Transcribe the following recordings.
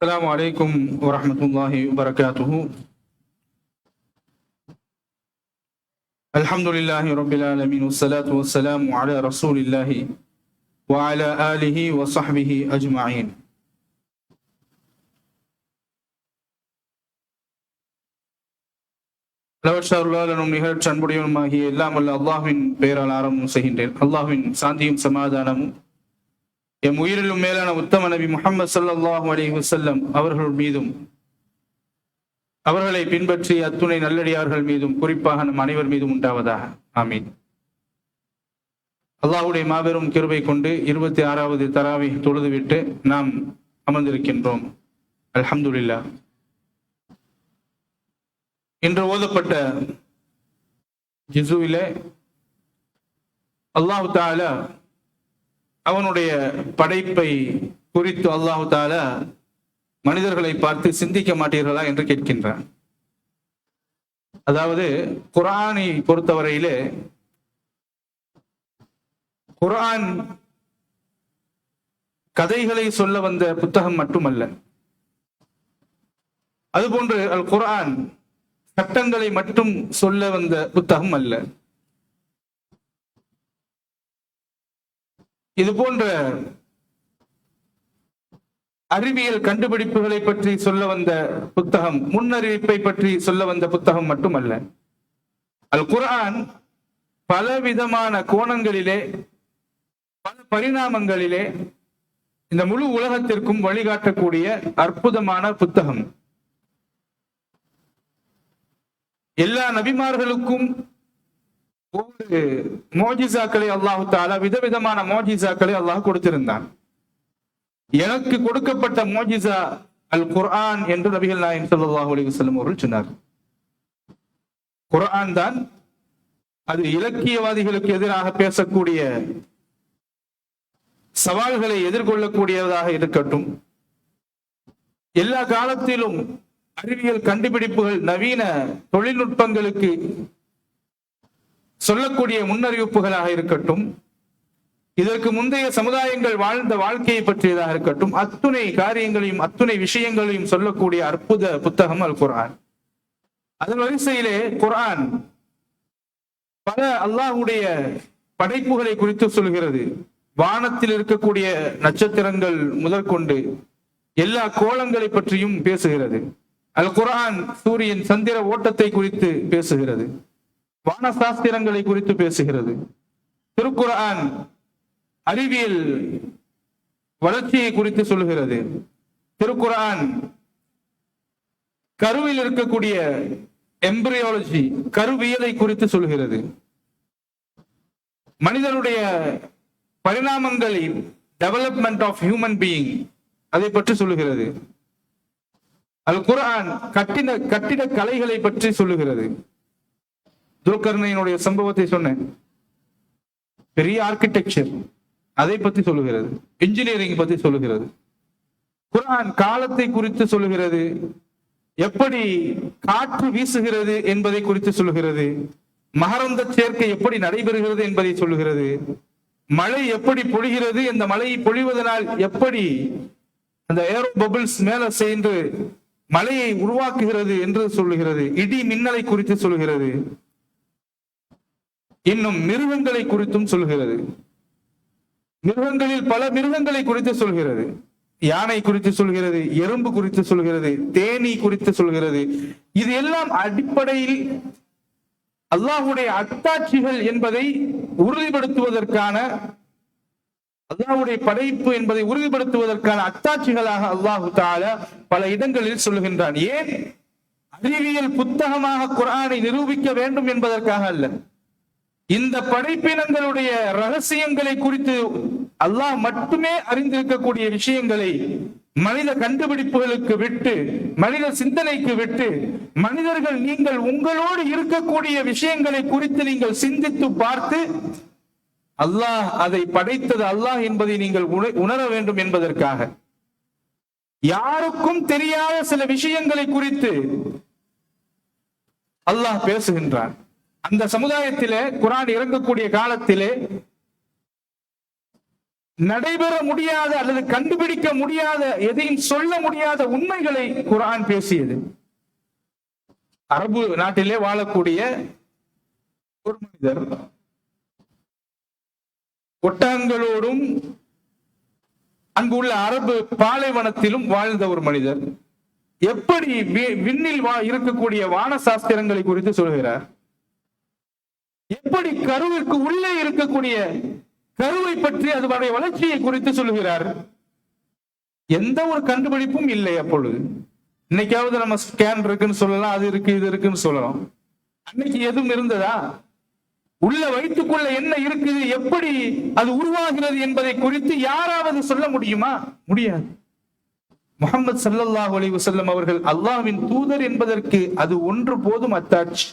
السلام عليكم ورحمة الله وبركاته الحمد لله رب العالمين والصلاة والسلام على رسول الله وعلى آله وصحبه أجمعين அளவற்றாருளாளனும் நிகழ்ச்சி அன்புடையவனுமாகிய எல்லாம் அல்ல அல்லாஹ்வின் பெயரால் ஆரம்பம் செய்கின்றேன் அல்லாஹ்வின் சாந்தியும் சமாதானமும் எம் உயிரிலும் மேலான உத்தம நபி முகமது ஸல்லல்லாஹு அலி வசல்லம் அவர்கள் மீதும் அவர்களை பின்பற்றி அத்துணை நல்லடியார்கள் மீதும் குறிப்பாக நம் அனைவர் மீதும் உண்டாவதாக. ஆமீன். அல்லாஹுடைய மாபெரும் கிருபை கொண்டு இருபத்தி ஆறாவது தராவை தொழுதுவிட்டு நாம் அமர்ந்திருக்கின்றோம். அல்ஹம்துல்லா இன்று ஓதப்பட்ட ஜிசுவிலே அல்லாஹு தாலா அவனுடைய படைப்பை குறித்து அல்லாஹு தால மனிதர்களை பார்த்து சிந்திக்க மாட்டீர்களா என்று கேட்கின்றான். அதாவது குரானை பொறுத்தவரையிலே குரான் கதைகளை சொல்ல வந்த புத்தகம் மட்டுமல்ல. அதுபோன்று அல் குரான் சட்டங்களை மட்டும் சொல்ல வந்த புத்தகம் அல்ல. இது போன்ற அறிவியல் கண்டுபிடிப்புகளை பற்றி சொல்ல வந்த புத்தகம் முன்னறிவிப்பை பற்றி சொல்ல வந்த புத்தகம் மட்டுமல்ல. அல் குரான் பல விதமான கோணங்களிலே பல பரிணாமங்களிலே இந்த முழு உலகத்திற்கும் வழிகாட்டக்கூடிய அற்புதமான புத்தகம். எல்லா நபிமார்களுக்கும் ஒவ்வொரு மோஜிசாக்களை அல்லாஹு தாலா விதவிதமான மோஜிசாக்களை அல்லாஹ் கொடுத்திருந்தான். எனக்கு கொடுக்கப்பட்ட மோஜிசா அல் குர்ஆன் என்று நபிகள் நாயம் ஸல்லல்லாஹு அலி வஸல்லம் அவர்கள் சொன்னார். குர்ஆன் தான் அது இலக்கியவாதிகளுக்கு எதிராக பேசக்கூடிய சவால்களை எதிர்கொள்ளக்கூடியதாக இருக்கட்டும். எல்லா காலத்திலும் அறிவியல் கண்டுபிடிப்புகள் நவீன தொழில்நுட்பங்களுக்கு சொல்லக்கூடிய முன்னறிவிப்புகளாக இருக்கட்டும் இதற்கு முந்தைய சமுதாயங்கள் வாழ்ந்த வாழ்க்கையை பற்றியதாக இருக்கட்டும் அத்துணை காரியங்களையும் அத்துணை விஷயங்களையும் சொல்லக்கூடிய அற்புத புத்தகம் அல் குரான் அதன் வரிசையிலே குரான் பல அல்லாஹுடைய படைப்புகளை குறித்து சொல்கிறது. வானத்தில் இருக்கக்கூடிய நட்சத்திரங்கள் முதற்கொண்டு எல்லா கோலங்களை பற்றியும் பேசுகிறது. அல் குரான் சூரியன் சந்திர ஓட்டத்தை குறித்து பேசுகிறது. வானசாஸ்திரங்களை குறித்து பேசுகிறது. திருக்குரான் அறிவியல் வளர்ச்சியை குறித்து சொல்கிறது திருக்குரான் கருவில் இருக்கக்கூடிய எம்பிரியாலஜி கருவியலை குறித்து சொல்கிறது மனிதனுடைய பரிணாமங்களை டெவலப்மெண்ட் ஆஃப் ஹியூமன் பீயிங் அதை பற்றி சொல்லுகிறது. அல் குரான் கட்டிட கட்டிட கலைகளை பற்றி சொல்லுகிறது. துல்கர்ணையினுடைய சம்பவத்தை சொன்னேன். பெரிய ஆர்கிடெக்சர் அதை பத்தி சொல்லுகிறது. இன்ஜினியரிங் பத்தி சொல்லுகிறது. குரான் காலத்தை குறித்து சொல்லுகிறது. எப்படி காற்று வீசுகிறது என்பதை குறித்து சொல்லுகிறது. மகரந்த சேர்க்கை எப்படி நடைபெறுகிறது என்பதை சொல்லுகிறது. மழை எப்படி பொழிகிறது இந்த மழையை பொழிவதனால் எப்படி அந்த ஏரோ பபிள்ஸ் மேல சென்று மழையை உருவாக்குகிறது என்று சொல்லுகிறது. இடி மின்னலை குறித்து சொல்லுகிறது. இன்னும் மிருகங்களை குறித்தும் சொல்கிறது. மிருகங்களில் பல மிருகங்களை குறித்து சொல்கிறது. யானை குறித்து சொல்கிறது எறும்பு குறித்து சொல்கிறது தேனி குறித்து சொல்கிறது. இது எல்லாம் அடிப்படையில் அல்லாஹுடைய அத்தாட்சிகள் என்பதை உறுதிப்படுத்துவதற்கான அல்லாஹுடைய படைப்பு என்பதை உறுதிப்படுத்துவதற்கான அத்தாட்சிகளாக அல்லாஹு தால பல இடங்களில் சொல்லுகின்றான். ஏன்? அறிவியல் புத்தகமாக குரானை நிரூபிக்க வேண்டும் என்பதற்காக அல்ல. இந்த படைப்பினங்களுடைய ரகசியங்களை குறித்து அல்லாஹ் மட்டுமே அறிந்திருக்கக்கூடிய விஷயங்களை மனித கண்டுபிடிப்புகளுக்கு விட்டு மனித சிந்தனைக்கு விட்டு மனிதர்கள் நீங்கள் உங்களோடு இருக்கக்கூடிய விஷயங்களை குறித்து நீங்கள் சிந்தித்து பார்த்து அல்லாஹ் அதை படைத்தது அல்லாஹ் என்பதை நீங்கள் உண- உணர வேண்டும் என்பதற்காக. யாருக்கும் தெரியாத சில விஷயங்களை குறித்து அல்லாஹ் பேசுகின்றான். அந்த சமுதாயத்திலே குரான் இறங்கக்கூடிய காலத்திலே நடைபெற முடியாத அல்லது கண்டுபிடிக்க முடியாத எதையும் சொல்ல முடியாத உண்மைகளை குரான் பேசியது. அரபு நாட்டிலே வாழக்கூடிய ஒரு மனிதர் ஒட்டகங்களோடும் அங்கு உள்ள அரபு பாலைவனத்திலும் வாழ்ந்த ஒரு மனிதர். எப்படி வி- விண்ணில் வா இருக்கக்கூடிய வான சாஸ்திரங்களை குறித்து சொல்கிறார்? எப்படி கருவிற்கு உள்ளே இருக்கக்கூடிய கருவை பற்றி அதனுடைய வளர்ச்சியை குறித்து சொல்லுகிறார். எந்த ஒரு கண்டுபிடிப்பும் இல்லை அப்பொழுது. இன்னைக்காவது நம்ம ஸ்கேன் இருக்குன்னு சொல்லலாம் அது இருக்கு இது இருக்குன்னு சொல்லலாம். அன்னைக்கு எதுவும் இருந்ததா? உள்ள வயிற்றுக்குள்ள என்ன இருக்குது? எப்படி அது உருவாகிறது என்பதை குறித்து யாராவது சொல்ல முடியுமா? முடியாது. முகமது சல்லாஹ் அலி வசல்லம் அவர்கள் அல்லாஹ்வின் தூதர் என்பதற்கு அது ஒன்று போதும் அத்தாட்சி.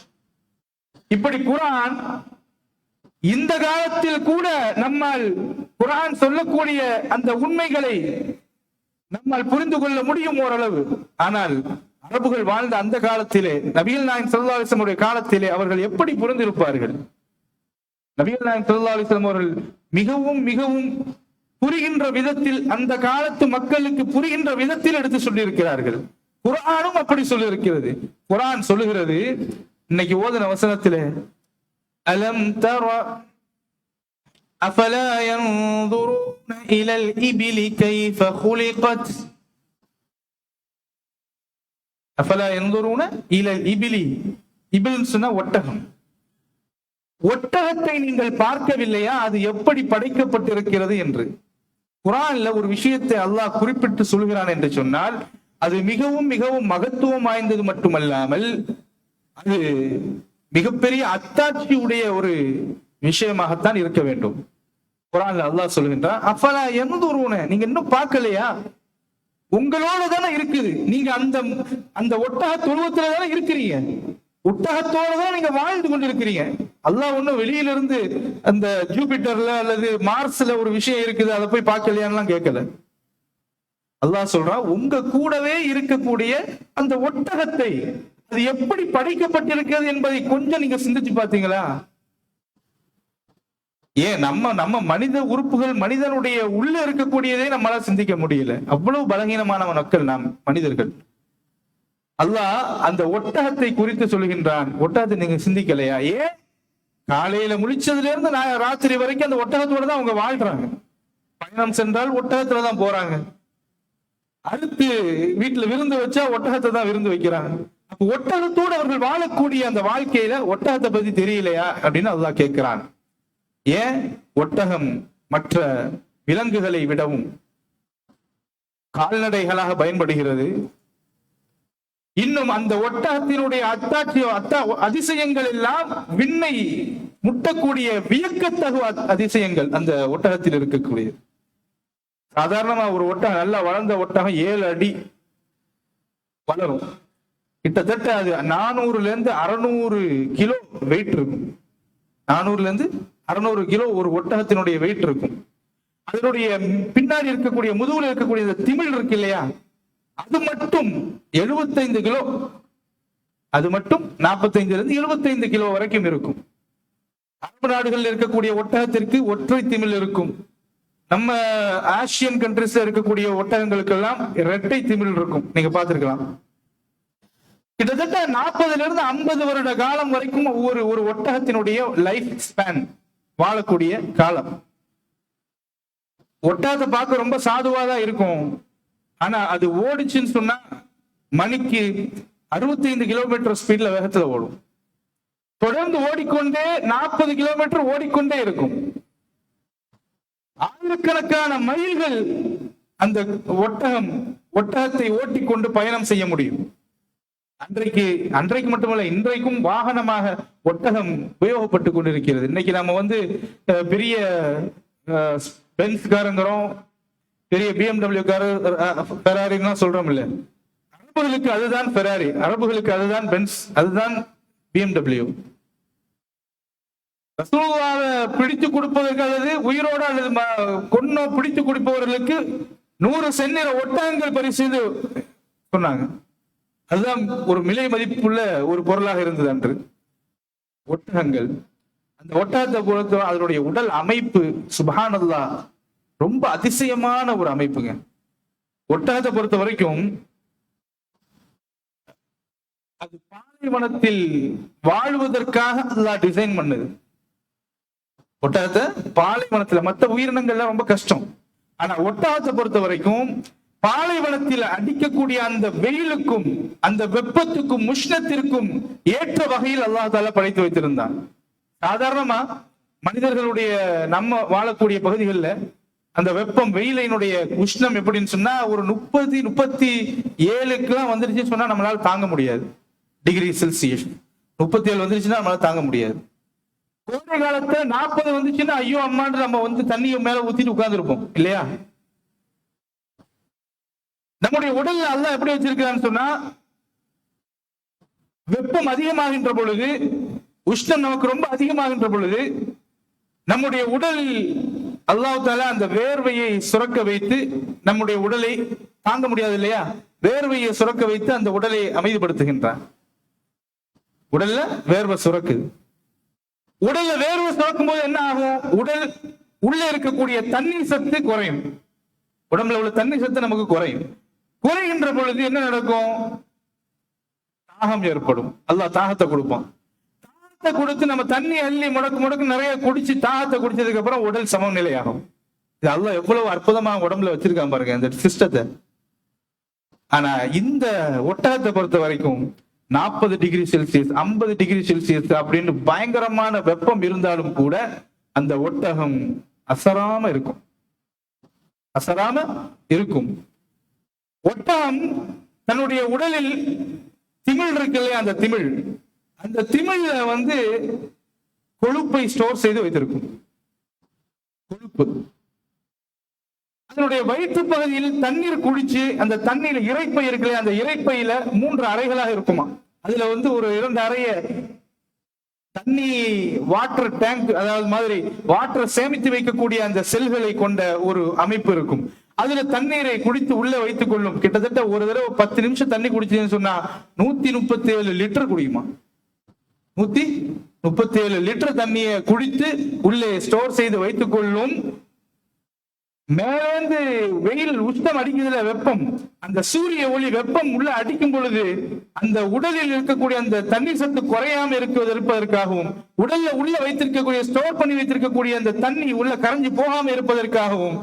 இப்படி குரான் இந்த காலத்தில் கூட நம்மால் குரான் சொல்லக்கூடிய அந்த உண்மைகளை நம்மால் புரிந்து கொள்ள முடியும் ஓரளவு. ஆனால் அரபுகள் வாழ்ந்த அந்த காலத்திலே நபிகள் நாயன் ஸல்லல்லாஹு உடைய காலத்திலே அவர்கள் எப்படி புரிந்திருப்பார்கள்? நபிகள் நாயன் ஸல்லல்லாஹு அவர்கள் மிகவும் மிகவும் புரிகின்ற விதத்தில் அந்த காலத்து மக்களுக்கு புரிகின்ற விதத்தில் எடுத்து சொல்லியிருக்கிறார்கள். குரானும் அப்படி சொல்லியிருக்கிறது. குரான் சொல்லுகிறது இன்னைக்கு ஓதுன வசனத்திலே அலம் தர அஃபலா ينظرون إلى الإبل كيف خلقت அஃபலா ينظرون إلى الإبل இபில்னு சொன்னா ஒட்டகம் ஒட்டகத்தை நீங்கள் பார்க்கவில்லையா அது எப்படி படைக்கப்பட்டிருக்கிறது என்று குரான்ல ஒரு விஷயத்தை அல்லாஹ் குறிப்பிட்டு சொல்கிறான் என்று சொன்னால் அது மிகவும் மிகவும் மகத்துவம் வாய்ந்தது மட்டுமல்லாமல் அது மிகப்பெரிய அத்தாட்சி உடைய ஒரு விஷயமாகத்தான் இருக்க வேண்டும். குரான் அல்லாஹ் சொல்லுகின்றான் அப்பலா எந்த நீங்க இன்னும் பார்க்கலையா? உங்களோட தானே இருக்குது. நீங்க அந்த அந்த ஒட்டக தொழுவத்துல தானே இருக்கிறீங்க. ஒட்டகத்தோட தான் நீங்க வாழ்ந்து கொண்டிருக்கிறீங்க. அல்லாஹ் ஒண்ணும் வெளியில இருந்து அந்த ஜூபிட்டர்ல அல்லது மார்ஸ்ல ஒரு விஷயம் இருக்குது அதை போய் பார்க்கலையான்லாம் கேட்கல. அல்லாஹ் சொல்றான் உங்க கூடவே இருக்கக்கூடிய அந்த ஒட்டகத்தை அது எப்படி படைக்கப்பட்டிருக்கிறது என்பதை கொஞ்சம் நீங்க சிந்திச்சு பாத்தீங்களா ஏன் நம்ம நம்ம மனித உறுப்புகள் மனிதனுடைய உள்ள இருக்கக்கூடியதே நம்மளால சிந்திக்க முடியல. அவ்வளவு பலகீனமான மக்கள் நாம் மனிதர்கள். அல்லாஹ் அந்த ஒட்டகத்தை குறித்து சொல்கின்றான். ஒட்டகத்தை நீங்க சிந்திக்கலையா? ஏன்? காலையில முழிச்சதுல இருந்து நான் ராத்திரி வரைக்கும் அந்த ஒட்டகத்தோட தான் அவங்க வாழ்றாங்க. பயணம் சென்றால் ஒட்டகத்துல தான் போறாங்க. அடுத்து வீட்டுல விருந்து வச்சா ஒட்டகத்தை தான் விருந்து வைக்கிறாங்க. ஒட்டகத்தோடு அவர்கள் வாழக்கூடிய அந்த வாழ்க்கையில ஒட்டகத்தை பத்தி தெரியலையா அப்படின்னு அதுதான் கேட்கிறான். ஏன்? ஒட்டகம் மற்ற விலங்குகளை விடவும் கால்நடைகளாக பயன்படுகிறது. இன்னும் அந்த ஒட்டகத்தினுடைய அத்தாட்சி அத்தா அதிசயங்கள் எல்லாம் விண்ணை முட்டக்கூடிய வியக்கத்தகு அதிசயங்கள் அந்த ஒட்டகத்தில் இருக்கக்கூடிய சாதாரணமா ஒரு ஒட்டகம் நல்லா வளர்ந்த ஒட்டகம் ஏழு அடி வளரும். கிட்டத்தட்ட அது நானூறுல இருந்து அறுநூறு கிலோ வெயிட் இருக்கும். நானூறுல இருந்து அறுநூறு கிலோ ஒரு ஒட்டகத்தினுடைய வெயிட் இருக்கும். அதனுடைய பின்னாடி இருக்கக்கூடிய முதுகுல இருக்கக்கூடிய இந்த திமிழ் இருக்கு இல்லையா? அது மட்டும் 75 கிலோ. அது மட்டும் 45 இருந்து 75 கிலோ வரைக்கும் இருக்கும். அரபு நாடுகளில் இருக்கக்கூடிய ஒட்டகத்திற்கு ஒற்றை திமிழ் இருக்கும். நம்ம ஆசியன் கண்ட்ரிஸ்ல இருக்கக்கூடிய ஒட்டகங்களுக்கெல்லாம் இரட்டை திமிழ் இருக்கும். நீங்க பார்த்திருக்கலாம். கிட்டத்தட்ட நாற்பதுல இருந்து ஐம்பது வருட காலம் வரைக்கும் ஒவ்வொரு ஒரு ஒட்டகத்தினுடைய லைஃப் ஸ்பேன் வாழக்கூடிய காலம். ஒட்டகத்தை பார்க்க ரொம்ப சாதுவா தான் இருக்கும். ஆனா அது ஓடிச்சுன்னு சொன்னா மணிக்கு 65 கிலோமீட்டர் ஸ்பீட்ல வேகத்துல ஓடும். தொடர்ந்து ஓடிக்கொண்டே நாற்பது கிலோமீட்டர் ஓடிக்கொண்டே இருக்கும். ஆயிரக்கணக்கான மைல்கள் அந்த ஒட்டகம் ஒட்டகத்தை ஓட்டிக்கொண்டு பயணம் செய்ய முடியும். அன்றைக்கு அன்றைக்கு மட்டுமல்ல இன்றைக்கும் வாகனமாக ஒட்டகம் உபயோகப்பட்டு கொண்டிருக்கிறது. இன்னைக்கு நம்ம வந்து அஹ், பென்ஸ் காரங்கிறோம். பெரிய பிஎம்டபிள்யூ காரர் ஃபெராரிலாம் சொல்றோம் இல்ல. அரபுகளுக்கு அதுதான் ஃபெராரி அரபுகளுக்கு அதுதான் பென்ஸ் அதுதான் பிஎம்டபிள்யூ ரசூலுல்லாவை பிடித்து கொடுப்பதற்கு அல்லது உயிரோட அல்லது கொன்னோ பிடித்து கொடுப்பவர்களுக்கு நூறு செந்நிற ஒட்டகங்கள் பரிசு சொன்னாங்க. அதுதான் ஒரு விலை மதிப்புள்ள ஒரு பொருளாக இருந்தது அன்று. ஒட்டகங்கள். அந்த ஒட்டகத்தை பொறுத்த அதனுடைய உடல் அமைப்பு சுபானதுதா ரொம்ப அதிசயமான ஒரு அமைப்புங்க. ஒட்டகத்தை பொறுத்த வரைக்கும் அது பாலைவனத்தில் வாழ்வதற்காக அதுதான் டிசைன் பண்ணுது. ஒட்டகத்தை பாலைவனத்துல மத்த உயிரினங்கள்லாம் ரொம்ப கஷ்டம். ஆனா ஒட்டகத்தை பொறுத்த வரைக்கும் பாலைவனத்தில் அடிக்கக்கூடிய அந்த வெயிலுக்கும் அந்த வெப்பத்துக்கும் உஷ்ணத்திற்கும் ஏற்ற வகையில் அல்லாஹால படைத்து வைத்திருந்தான். சாதாரணமா மனிதர்களுடைய நம்ம வாழக்கூடிய பகுதிகளில் அந்த வெப்பம் வெயிலினுடைய உஷ்ணம் எப்படின்னு சொன்னா ஒரு முப்பது முப்பத்தி ஏழுக்குலாம் வந்துருச்சுன்னு சொன்னா நம்மளால தாங்க முடியாது. Degree Celsius. முப்பத்தி ஏழு வந்துருச்சுன்னா நம்மளால தாங்க முடியாது. கோடை காலத்துல நாற்பது வந்துச்சுன்னா ஐயோ அம்மான்னு நம்ம வந்து தண்ணியை மேல ஊத்திட்டு உட்கார்ந்துருப்போம் இல்லையா? நம்முடைய உடல் அல்லாஹ் எப்படி வச்சிருக்கிறான்னு சொன்னா வெப்பம் அதிகமாகின்ற பொழுது உஷ்ணம் நமக்கு ரொம்ப அதிகமாகின்ற பொழுது நம்முடைய உடலில் அல்லாஹு தாலா அந்த வேர்வையை சுரக்க வைத்து நம்முடைய உடலை தாங்க முடியாது இல்லையா? வேர்வையை சுரக்க வைத்து அந்த உடலை அமைதிப்படுத்துகின்றான். உடல்ல வேர்வை சுரக்குது. உடல்ல வேர்வை சுரக்கும் போது என்ன ஆகும்? உடல் உள்ள இருக்கக்கூடிய தண்ணீர் சத்து குறையும். உடம்புல உள்ள தண்ணீர் சத்து நமக்கு குறையும். குறைகின்ற பொழுது என்ன நடக்கும்? தாகம் ஏற்படும். அல்லாஹ் தாகத்தை கொடுப்பான். தாகத்தை கொடுத்து நம்ம தண்ணி அள்ளி முடக்கு முடக்கு நிறைய குடிச்சு தாகத்தை குடிச்சதுக்கு அப்புறம் உடல் சமநிலையாகும். இது அல்லாஹ் எவ்வளவு அற்புதமா உடம்புல வச்சிருக்கான் பாருங்க இந்த சிஸ்டத்தை. ஆனா இந்த ஒட்டகத்தை பொறுத்த வரைக்கும் நாற்பது டிகிரி செல்சியஸ் ஐம்பது டிகிரி செல்சியஸ் அப்படின்னு பயங்கரமான வெப்பம் இருந்தாலும் கூட அந்த ஒட்டகம் அசராம இருக்கும். அசராம இருக்கும். ஒட்டகம் தன்னுடைய உடலில் திமிழ் இருக்கு இல்லையா அந்த திமிழ்? அந்த திமிழ்ல வந்து கொழுப்பை ஸ்டோர் செய்து வைத்திருக்கும். கொழுப்பு. அதனுடைய வயிற்று பகுதியில் தண்ணீர் குடிச்சு அந்த தண்ணீர் இறைப்பை இருக்குல்ல அந்த இறைப்பையில மூன்று அறைகளாக இருக்குமா? அதுல வந்து ஒரு இரண்டு அறைய தண்ணி வாட்டர் டேங்க் அதாவது மாதிரி வாட்டர் சேமித்து வைக்கக்கூடிய அந்த செல்களை கொண்ட ஒரு அமைப்பு இருக்கும். அதுல தண்ணீரை குடித்து உள்ளே வைத்துக் கொள்ளும். கிட்டத்தட்ட ஒரு தடவை பத்து நிமிஷம் தண்ணி குடிச்சதுன்னு சொன்னா நூத்தி முப்பத்தி ஏழு லிட்டர் குடிக்குமா நூத்தி முப்பத்தி ஏழு லிட்டர் தண்ணியை குடித்து உள்ளே ஸ்டோர் செய்து வைத்துக் கொள்ளும். மேலேந்து வெயில் உஷ்ணம் அடிக்கிறதுல வெப்பம். அந்த சூரிய ஒளி வெப்பம் உள்ள அடிக்கும் பொழுது அந்த உடலில் இருக்கக்கூடிய அந்த தண்ணீர் சத்து குறையாம இருக்குவது இருப்பதற்காகவும் உடல்ல உள்ள வைத்திருக்கக்கூடிய ஸ்டோர் பண்ணி வைத்திருக்கக்கூடிய அந்த தண்ணி உள்ள கரைஞ்சு போகாம இருப்பதற்காகவும்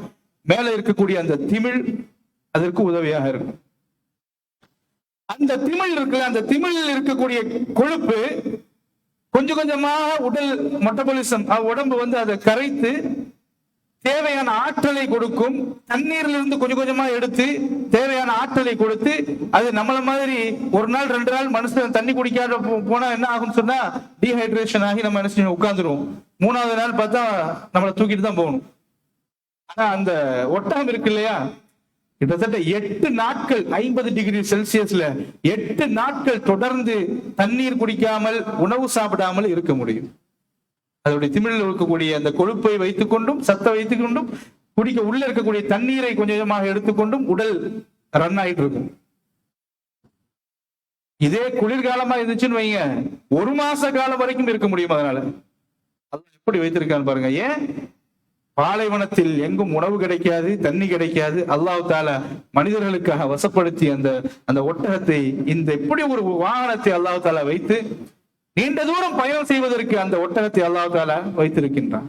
மேல இருக்கக்கூடிய அந்த திமிழ் அதற்கு உதவியாக இருக்கும். அந்த திமிழ் இருக்குல்ல அந்த திமிழில் இருக்கக்கூடிய கொழுப்பு கொஞ்சம் கொஞ்சமாக உடல் மெட்டபாலிசம் உடம்பு வந்து அதை கரைத்து தேவையான ஆற்றலை கொடுக்கும். தண்ணீர்ல இருந்து கொஞ்சம் கொஞ்சமா எடுத்து தேவையான ஆற்றலை கொடுத்து அது நம்மள மாதிரி ஒரு நாள் ரெண்டு நாள் மனுஷன் தண்ணி குடிக்காத போனா என்ன ஆகும்னு சொன்னா டீஹைட்ரேஷன் ஆகி நம்ம என்ன உட்காந்துருவோம் உட்கார்ந்துருவோம். மூணாவது நாள் பார்த்தா நம்மளை தூக்கிட்டு தான் போகணும். ஆனா அந்த ஒட்டகம் இருக்கு இல்லையா? கிட்டத்தட்ட எட்டு நாட்கள் ஐம்பது டிகிரி செல்சியஸ்ல எட்டு நாட்கள் தொடர்ந்து தண்ணீர் குடிக்காமல் உணவு சாப்பிடாமல் இருக்க முடியும். அதோடைய திமிழில் இருக்கக்கூடிய அந்த கொழுப்பை வைத்துக் கொண்டும் சத்தை வைத்துக் கொண்டும் குடிக்க உள்ள இருக்கக்கூடிய தண்ணீரை கொஞ்சம் கொஞ்சமாக எடுத்துக்கொண்டும் உடல் ரன் ஆயிட்டு இருக்கும். இதே குளிர்காலமா இருந்துச்சுன்னு வைங்க. ஒரு மாச காலம் வரைக்கும் இருக்க முடியும் அதனால. அது எப்படி வைத்திருக்கான்னு பாருங்க. ஏன்? பாலைவனத்தில் எங்கும் உணவு கிடைக்காது தண்ணி கிடைக்காது. அல்லாஹ் தால மனிதர்களுக்காக வசப்படுத்தி அந்த அந்த ஒட்டகத்தை இந்த இப்படி ஒரு வாகனத்தை அல்லாஹ் தால வைத்து நீண்ட தூரம் பயணம் செய்வதற்கு அந்த ஒட்டகத்தை அல்லாஹ் தால வைத்திருக்கின்றான்.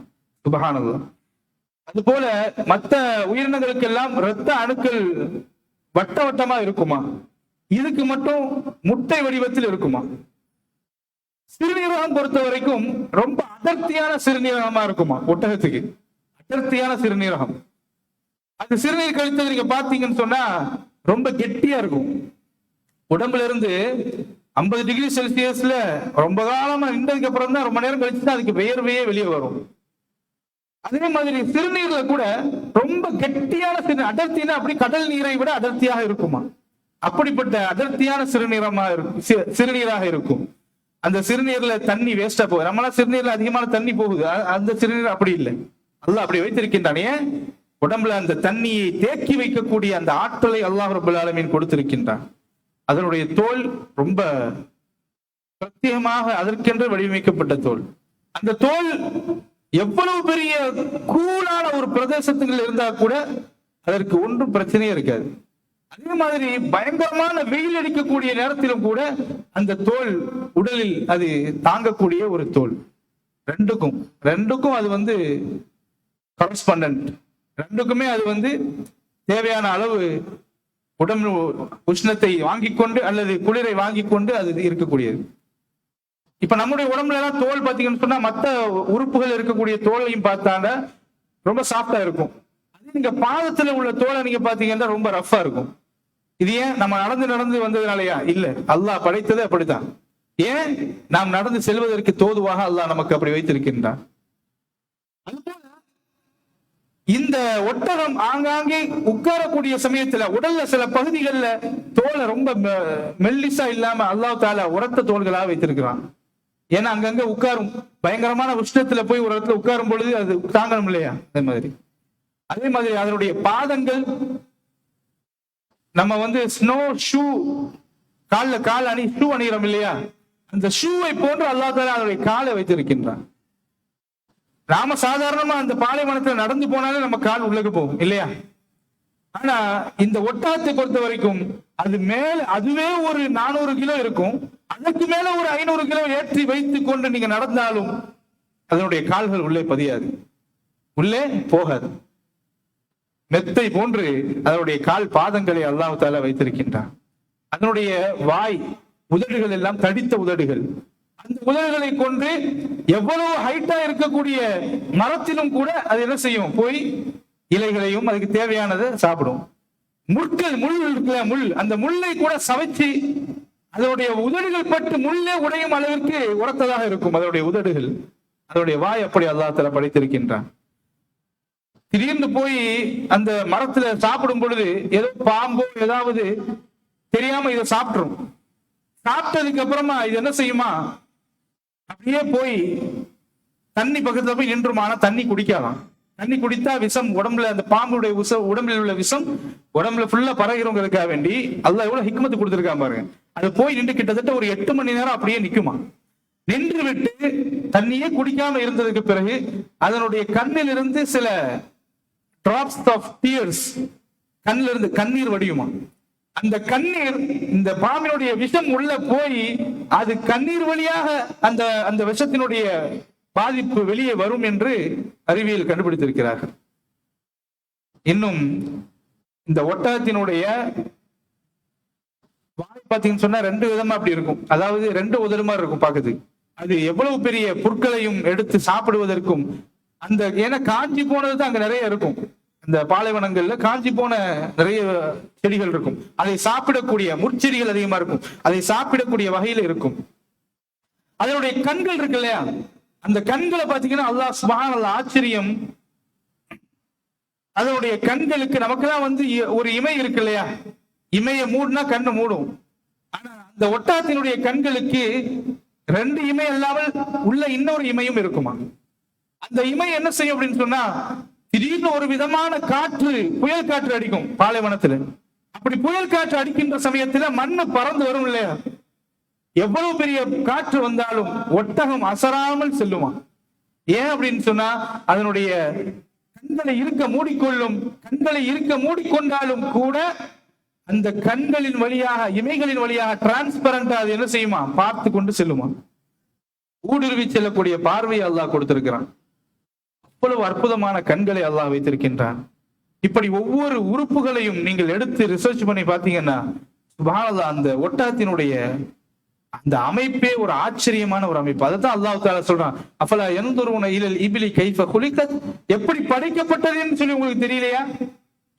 அது போல மத்த உயிரினங்களுக்கெல்லாம் இரத்த அணுக்கள் வட்ட வட்டமா இருக்குமா? இதுக்கு மட்டும் முட்டை வடிவத்தில் இருக்குமா? சிறுநீரகம் பொறுத்த வரைக்கும் ரொம்ப அடர்த்தியான சிறுநீரகமா இருக்குமா? ஒட்டகத்துக்கு. அடர்த்தியான சிறுநீரகம். அந்த சிறுநீர் கழித்தது நீங்க பாத்தீங்கன்னு சொன்னா ரொம்ப கெட்டியா இருக்கும். உடம்புல இருந்து ஐம்பது டிகிரி செல்சியஸ்ல ரொம்ப காலமா நின்றதுக்கு அப்புறம் தான் ரொம்ப நேரம் கழிச்சு தான் அதுக்கு வேர்வையே வெளியே வரும். அதே மாதிரி சிறுநீர்ல கூட ரொம்ப கெட்டியான சிறு அடர்த்தினா அப்படி கடல் நீரை விட அடர்த்தியாக இருக்குமா? அப்படிப்பட்ட அடர்த்தியான சிறுநீரமா இருக்கும் சிறுநீராக இருக்கும். அந்த சிறுநீர்ல தண்ணி வேஸ்டா போகுது. நம்மளால சிறுநீர்ல அதிகமான தண்ணி போகுது. அந்த சிறுநீர் அப்படி இல்லை. அல்லாஹ் அப்படி வைத்திருக்கின்றானே? உடம்புல அந்த தண்ணியை தேக்கி வைக்கக்கூடிய அந்த ஆற்றலை அல்லாஹ் ரபுல் ஆலமீன் கொடுத்திருக்கின்றான். அதனுடைய தோல் ரொம்ப பிரத்யேகமாக அதற்கென்று வடிவமைக்கப்பட்ட தோல். அந்த தோல் எவ்வளவு பெரிய கூலான ஒரு பிரதேசத்துக்குள்ள இருந்தா கூட அதற்கு ஒன்றும் பிரச்சனையே இருக்காது. அதே மாதிரி பயங்கரமான வெயில் அடிக்கக்கூடிய நேரத்திலும் கூட அந்த தோல் உடலில் அது தாங்கக்கூடிய ஒரு தோல். ரெண்டுக்கும் ரெண்டுக்கும் அது வந்து கரஸ்பாண்டன்ட் ரெண்டுக்குமே அது வந்து தேவையான அளவு உடம்பு உஷ்ணத்தை வாங்கிக் கொண்டு அல்லது குளிரை வாங்கிக் கொண்டு அது இருக்கக்கூடியது. இப்ப நம்முடைய உடம்புல எல்லாம் தோல் பாத்தீங்கன்னு சொன்னா மத்த உறுப்புகள் இருக்கக்கூடிய தோலையும் பார்த்தாங்க. ரொம்ப சாஃப்டா இருக்கும். அது நீங்க பாதத்துல உள்ள தோலை நீங்க பாத்தீங்கன்னா ரொம்ப ரஃப்பா இருக்கும். இது ஏன்? நம்ம நடந்து நடந்து வந்ததுனாலயா? இல்ல. அல்லாஹ் படைத்தது அப்படித்தான். ஏன்? நாம் நடந்து செல்வதற்கு தோதுவாக அல்லாஹ் நமக்கு அப்படி வைத்திருக்கின்றான். அதுபோல இந்த ஒட்டகம் ஆங்காங்கே உட்காரக்கூடிய சமயத்துல உடல்ல சில பகுதிகள்ல தோலை ரொம்ப மெ- மெல்லிசா இல்லாம அல்லாஹ் தால உரத்த தோள்களாக வைத்திருக்கிறான். ஏன்னா அங்கங்க உட்காரும். பயங்கரமான உஷ்ணத்துல போய் ஒரு இடத்துல உட்காரும் பொழுது அது தாங்கணும் இல்லையா? அதே மாதிரி. அதே மாதிரி அதனுடைய பாதங்கள் நம்ம வந்து ஸ்னோ ஷூ கால்ல கால் அணி ஷூ அணிகிறோம் இல்லையா? அந்த ஷூவை போன்று அல்லாஹ் தாலா அதனுடைய காலை வைத்திருக்கின்றான். நாம சாதாரணமா அந்த பாலைவனத்துல நடந்து போனாலே நம்ம கால் உள்ளக்கு போகும் இல்லையா? ஆனா இந்த ஒட்டகத்தை பொறுத்த வரைக்கும் அது மேல அதுவே ஒரு நானூறு கிலோ இருக்கும். அதற்கு மேல ஒரு ஐநூறு கிலோ ஏற்றி வைத்துக் கொண்டு நீங்க நடந்தாலும் அதனுடைய கால்கள் உள்ளே பதியாது. உள்ளே போகாது. மெத்தை போன்று அதனுடைய கால் பாதங்களை அல்லாஹால வைத்திருக்கின்றான். அதனுடைய வாய் உதடுகள் எல்லாம் தடித்த உதடுகள். அந்த உதடுகளை கொண்டு எவ்வளவு ஹைட்டா இருக்கக்கூடிய மரத்திலும் கூட அது என்ன செய்யும்? போய் இலைகளையும் அதுக்கு தேவையானதை சாப்பிடும். முட்கள் முள் இருக்குல்ல முள். அந்த முள்ளை கூட சவைச்சு அதனுடைய உதடுகள் பட்டு முள்ளே உடையும் அளவிற்கு உரத்ததாக இருக்கும் அதனுடைய உதடுகள். அதனுடைய வாய் அப்படி அல்லாத்துல படைத்திருக்கின்றான். திடீர்னு போய் அந்த மரத்துல சாப்பிடும் பொழுது ஏதோ பாம்போ ஏதாவது தெரியாம இதை சாப்பிட்டுரும். சாப்பிட்டதுக்கு அப்புறமா இது என்ன செய்யுமா? அப்படியே போய் தண்ணி பக்கத்துல போய் நின்றுமானா தண்ணி குடிக்காதான். தண்ணி குடித்தா விஷம் உடம்புல அந்த பாம்புடைய விஷம் உடம்புல உள்ள விஷம் உடம்புல ஃபுல்லா பரகிறவங்களுக்காக வேண்டி அல்ல எவ்வளவு ஹிக்மத்து கொடுத்திருக்கான் பாருங்க. அது போய் நின்று கிட்டத்தட்ட ஒரு எட்டு மணி நேரம் அப்படியே நிக்குமா? நின்று விட்டு தண்ணியே குடிக்காம இருந்ததுக்கு பிறகு அதனுடைய கண்ணில் இருந்து சில டிராப்ஸ் ஆஃப் டியர்ஸ் கண்ணிலிருந்து கண்ணீர் வடியுமா? அந்த கண்ணீர் இந்த பாம்பினுடைய விஷம் உள்ள போய் அது கண்ணீர் வழியாக அந்த அந்த விஷத்தினுடைய பாதிப்பு வெளியே வரும் என்று அறிவியல் கண்டுபிடித்திருக்கிறார்கள். இன்னும் இந்த ஒட்டகத்தினுடைய வாய் பாத்தீங்கன்னு சொன்னா ரெண்டு விதமா அப்படி இருக்கும். அதாவது ரெண்டு உதடு மாதிரி இருக்கும் பாக்குது அது எவ்வளவு பெரிய புற்களையும் எடுத்து சாப்பிடுவதற்கும் அந்த ஏன்னா காஞ்சி போனது அங்க நிறைய இருக்கும். இந்த பாலைவனங்கள்ல காஞ்சி போன நிறைய செடிகள் இருக்கும். அதை சாப்பிடக்கூடிய முற்செடிகள் அதிகமா இருக்கும். அதை சாப்பிடக்கூடிய வகையில இருக்கும். அதனுடைய கண்கள் இருக்கு இல்லையா? அந்த கண்களை பாத்தீங்கன்னா அல்லாஹ் சுபஹான் அல்ல ஆச்சரியம். அதனுடைய கண்களுக்கு நமக்கெல்லாம் வந்து இ- ஒரு இமை இருக்கு இல்லையா? இமைய மூடுனா கண்ணு மூடும். ஆனா அந்த ஒட்டாரத்தினுடைய கண்களுக்கு ரெண்டு இமை இல்லாமல் உள்ள இன்னொரு இமையும் இருக்குமா? அந்த இமை என்ன செய்யும் அப்படின்னு சொன்னா திடீர்னு ஒரு விதமான காற்று புயல் காற்று அடிக்கும் பாலைவனத்துல. அப்படி புயல் காற்று அடிக்கின்ற சமயத்துல மண்ணு பறந்து வரும் இல்லையா? எவ்வளவு பெரிய காற்று வந்தாலும் ஒட்டகம் அசராமல் செல்லுமா? ஏன் அப்படின்னு சொன்னா அதனுடைய கண்களை இருக்க மூடிக்கொள்ளும் கண்களை இருக்க மூடிக்கொண்டாலும் கூட அந்த கண்களின் வழியாக இமைகளின் வழியாக டிரான்ஸ்பரண்டா அது என்ன செய்யுமா? பார்த்து கொண்டு செல்லுமா? ஊடுருவி செல்லக்கூடிய பார்வையை அல்லாஹ் கொடுத்திருக்கிறான். அவ்வளவு அற்புதமான கண்களை அல்லாஹ் வைத்திருக்கின்றான். இப்படி ஒவ்வொரு உறுப்புகளையும் நீங்கள் எடுத்து ரிசர்ச் பண்ணி பார்த்தீங்கன்னா சுப்ஹானல்லாஹ் அந்த ஒட்டகத்தினுடைய அந்த அமைப்பே ஒரு ஆச்சரியமான ஒரு அமைப்பு. அதைத்தான் அல்லாஹ் தாலா சொல்றான். அஃபலா எந்தொருவன இலல் இபிலி கைஃப குளிக்க எப்படி படைக்கப்பட்டதுன்னு சொல்லி உங்களுக்கு தெரியலையா?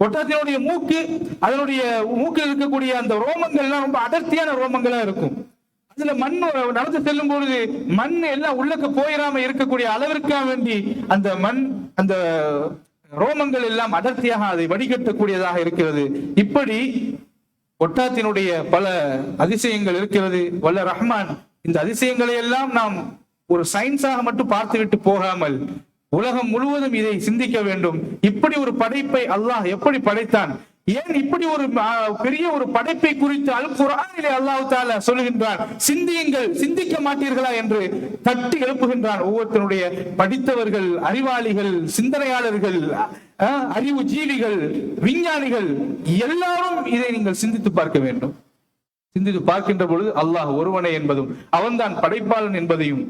ஒட்டகத்தினுடைய மூக்கு அதனுடைய மூக்கில் இருக்கக்கூடிய அந்த ரோமங்கள் எல்லாம் ரொம்ப அடர்த்தியான ரோமங்களா இருக்கும். அதுல மண் நடந்து செல்லும் பொழுது மண் எல்லாம் உள்ளக்க போயிடாம இருக்கக்கூடிய அளவிற்காக வேண்டி அந்த மண் அந்த ரோமங்கள் எல்லாம் அடர்த்தியாக அதை வடிகட்டக்கூடியதாக இருக்கிறது. இப்படி ஒட்டாத்தினுடைய பல அதிசயங்கள் இருக்கிறது. வல்ல ரஹ்மான் இந்த அதிசயங்களை எல்லாம் நாம் ஒரு சயின்ஸாக மட்டும் பார்த்துவிட்டு போகாமல் உலகம் முழுவதும் இதை சிந்திக்க வேண்டும். இப்படி ஒரு படைப்பை அல்லாஹ் எப்படி படைத்தான்? ஏன் இப்படி ஒரு பெரிய ஒரு படைப்பை குறித்து அல் குர்ஆனிலே அல்லாஹ் தாலா சொல்லுகின்றான்? சிந்தியுங்கள் சிந்திக்க மாட்டீர்களா என்று தட்டி எழுப்புகின்றான். ஒவ்வொருத்தனுடைய படித்தவர்கள் அறிவாளிகள் சிந்தனையாளர்கள் அறிவு ஜீவிகள் விஞ்ஞானிகள் எல்லாரும் இதை நீங்கள் சிந்தித்து பார்க்க வேண்டும். சிந்தித்து பார்க்கின்ற பொழுது அல்லாஹ் ஒருவனே என்பதும் அவன்தான் படைப்பாளன் என்பதையும்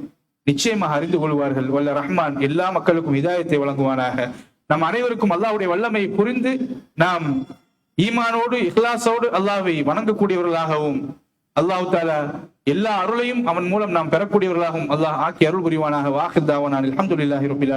நிச்சயமாக அறிந்து கொள்வார்கள். வல்ல ரஹ்மான் எல்லா மக்களுக்கும் இதாயத்தை வழங்குவானாக. நம் அனைவருக்கும் அல்லாஹ்வுடைய வல்லமையை புரிந்து நாம் ஈமானோடு இஹ்லாசோடு அல்லாவை வணங்கக்கூடியவர்களாகவும் அல்லாஹ் தாலா எல்லா அருளையும் அவன் மூலம் நாம் பெறக்கூடியவர்களாகவும் அல்லாஹ் ஆக்கி அருள் புரிவானாக. வாஹித் தாவானான் அல்ஹம்துலில்லாஹி ரபில்